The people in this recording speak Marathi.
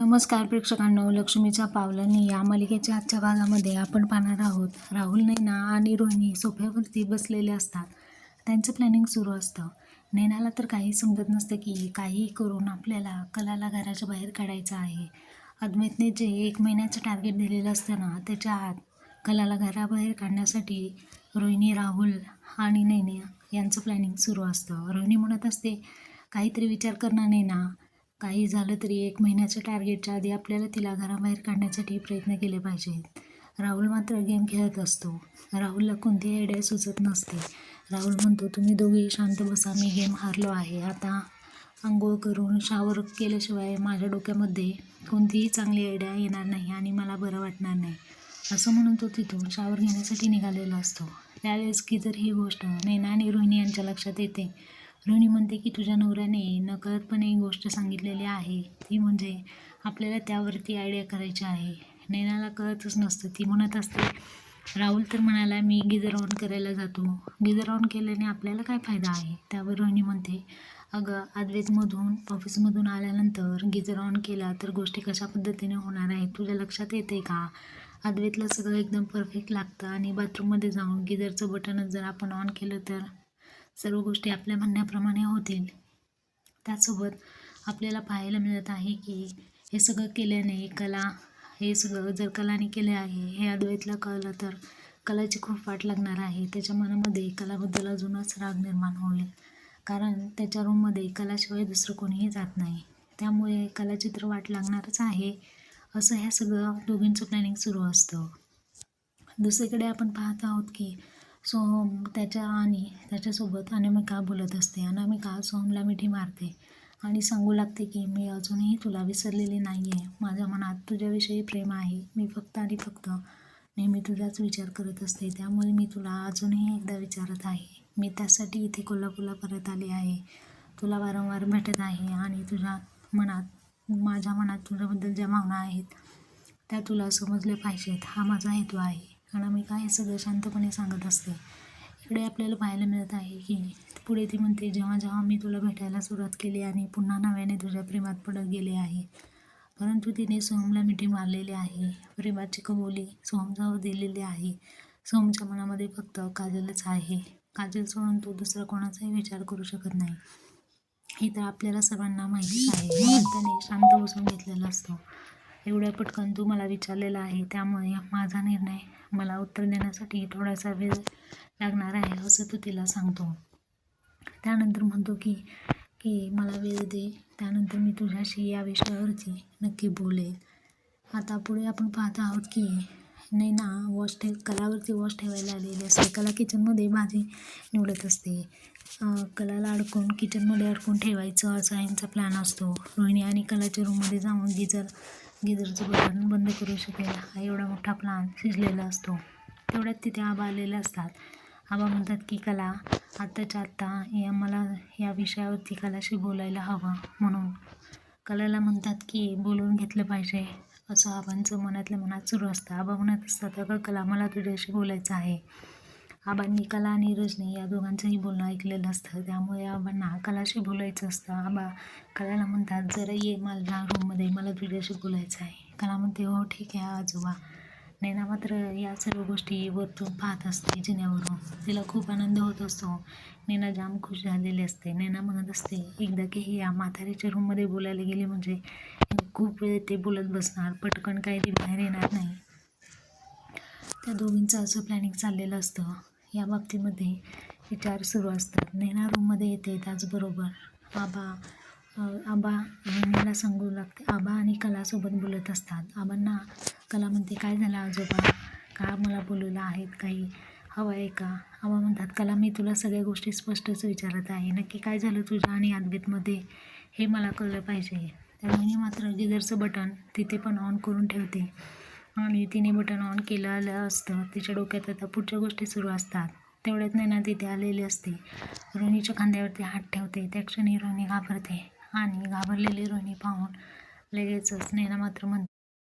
नमस्कार प्रेक्षकांनो लक्ष्मीच्या पावलांनी या मालिकेच्या आजच्या भागामध्ये आपण पाहणार आहोत राहुल नैना आणि रोहिणी सोफ्यावरती बसलेले असतात. त्यांचं प्लॅनिंग सुरू असतं. नैनाला तर काही समजत नसतं की काही करून आपल्याला कलाला घराच्या बाहेर काढायचं आहे. अद्वैतने जे एक महिन्याचं टार्गेट दिलेलं असतं ना त्याच्या आत कलाला घराबाहेर काढण्यासाठी रोहिणी राहुल आणि नैना यांचं प्लॅनिंग सुरू असतं. रोहिणी म्हणत असते काहीतरी विचार करणार नैना काही झालं तरी एक महिन्याच्या टार्गेटच्या आधी आपल्याला तिला घराबाहेर काढण्यासाठी प्रयत्न केले पाहिजेत. राहुल मात्र गेम खेळत असतो. राहुलला कोणतीही आयडिया सुचत नसते. राहुल म्हणतो तुम्ही दोघेही शांत बसा मी गेम हारलो आहे. आता आंघोळ करून शावर केल्याशिवाय माझ्या डोक्यामध्ये कोणतीही चांगली आयडिया येणार नाही आणि मला बरं वाटणार नाही. असं म्हणून तो तिथून शावर घेण्यासाठी निघालेला असतो. त्यावेळेस की जर ही गोष्ट नैना आणि रोहिणी यांच्या लक्षात येते. रोहिणी म्हणते की तुझ्या नवऱ्याने नकळतपणे एक गोष्ट सांगितलेली आहे. ती म्हणजे आपल्याला त्यावरती आयडिया करायची आहे. नैनाला कळतच नसतं. ती म्हणत असते राहुल तर म्हणाला मी गिजर ऑन करायला जातो. गिजर ऑन केल्याने आपल्याला काय फायदा आहे? त्यावर रोहिणी म्हणते अगं आदवेजमधून ऑफिसमधून आल्यानंतर गिजर ऑन केला तर गोष्टी कशा पद्धतीने होणार आहेत तुझ्या लक्षात येते का? अद्वैतला सगळं एकदम परफेक्ट लागतं आणि बाथरूममध्ये जाऊन गिजरचं बटनच जर आपण ऑन केलं तर सर्व गोष्टी आपल्या म्हणण्याप्रमाणे होतील. त्यासोबत आपल्याला पाहायला मिळत आहे की हे सगळं केल्याने कला हे सगळं जर कलाने केले आहे हे अद्वैतला कळलं तर कलाची खूप वाट लागणार आहे. त्याच्या मनामध्ये कलाबद्दल अजूनच राग निर्माण होईल. कारण त्याच्या रूममध्ये कलाशिवाय दुसरं कोणीही जात नाही. त्यामुळे कलाचित्र वाट लागणारच आहे. असं ह्या सगळं दोघींचं प्लॅनिंग सुरू असतं. दुसरीकडे आपण पाहत आहोत की सोहम त्याच्या आणि त्याच्यासोबत अनामिका बोलत असते अनामिका सोहमला मिठी मारते? आणि सांगू लागते की मी अजूनही तुला विसरलेली नाही आहे माझ्या मनात तुझ्याविषयी प्रेम आहे. मी फक्त आणि फक्त नेहमी तुझाच विचार करत असते. त्यामुळे मी तुला अजूनही एकदा विचारत आहे. मी त्यासाठी इथे कोल्हापूरला परत आले आहे. तुला वारंवार भेटत आहे आणि तुझ्या मनात माझ्या मनात तुझ्याबद्दल ज्या भावना आहेत त्या तुला समजल्या पाहिजेत. हा माझा हेतू आहे. कारण अनामिका हे सगळं शांतपणे सांगत असते. इकडे आपल्याला पाहायला मिळत आहे की पुढे ती म्हणते जेव्हा जेव्हा मी तुला भेटायला सुरुवात केली आणि पुन्हा नव्याने तुझ्या प्रेमात पडत गेले आहे परंतु तिने सोहमला मिठी मारलेली आहे. प्रेमाची कबोली सोहमजवळ दिलेली आहे. सोहमच्या मनामध्ये फक्त काजलच आहे. काजल सोडून तो दुसरा कोणाचाही विचार करू शकत नाही. हे तर आपल्याला सर्वांना माहितीच आहे. त्याने शांत बसून घेतलेला असतो. एवढ्या पटकन तू मला विचारलेला आहे त्यामुळे माझा निर्णय मला उत्तर देण्यासाठी थोडासा वेळ लागणार आहे असं तू तिला सांगतो. त्यानंतर म्हणतो की की मला वेळ दे. त्यानंतर मी तुझ्याशी या विषयावरती नक्की बोलेल. आता पुढे आपण पाहत आहोत की नैना वॉश ठेव कलावरती वॉश ठेवायला आलेली असते. कला किचनमध्ये भाजी निवडत असते. कलाला अडकून किचनमध्ये अडकून ठेवायचं असा यांचा प्लॅन असतो. रोहिणी आणि कलाच्या रूममध्ये जाऊन गिजर गिजरचं बटन बंद करू शकेल. हा एवढा मोठा प्लान शिजलेला असतो. तेवढ्यात तिथे आबा आलेले असतात. आबा म्हणतात की कला आत्ताच्या आत्ता या मला या विषयावरती कलाशी बोलायला हवं म्हणून. कलाला म्हणतात की बोलवून घेतलं पाहिजे. असं आबांचं मनातल्या मनात सुरू असतं. आबा म्हणत असतात अगं कला मला तुझ्याशी बोलायचं आहे. आबांनी कला आणि रजनी या दोघांचंही बोलणं ऐकलेलं असतं. त्यामुळे आबांना कलाशी बोलायचं असतं. आबा कलाला म्हणतात जरा ये मला रूममध्ये मला तुझ्याशी बोलायचं आहे. कला म्हणते हो ठीक आहे आजोबा. नैना मात्र या सर्व गोष्टी वरतून पाहत असते जिन्यावरून. तिला खूप आनंद होत असतो. नैना जाम खुश झालेली असते. नैना म्हणत असते एकदा की ही या म्हातारीच्या रूममध्ये बोलायला गेली म्हणजे खूप वेळ ते बोलत बसणार पटकन काही ती बाहेर येणार नाही. त्या दोघींचं असं प्लॅनिंग चाललेलं असतं. या बाबतीमध्ये विचार सुरू असतात. नैना रूममध्ये येते त्याचबरोबर आबा आबा मला सांगू लागते. आबा आणि कलासोबत बोलत असतात. आबांना कला म्हणते काय झालं आजोबा? का मला बोलवलं आहेत काही? हवं आहे का? आबा म्हणतात कला मी तुला सगळ्या गोष्टी स्पष्टच विचारत आहे. नक्की काय झालं तुझ्या आणि अद्वैतमध्ये? हे मला कळलं पाहिजे. त्यामुळे मात्र गिजरचं बटन तिथे पण ऑन करून ठेवते. आणि तिने बटन ऑन केलेलं असतं. तिच्या डोक्यात आता पुढच्या गोष्टी सुरू असतात. तेवढ्यात नैना तिथे आलेली असते. रोहिणीच्या खांद्यावरती हात ठेवते. त्या क्षणी रोहिणी घाबरते आणि घाबरलेली रोहिणी पाहून लगेचच नैना मात्र म्हणते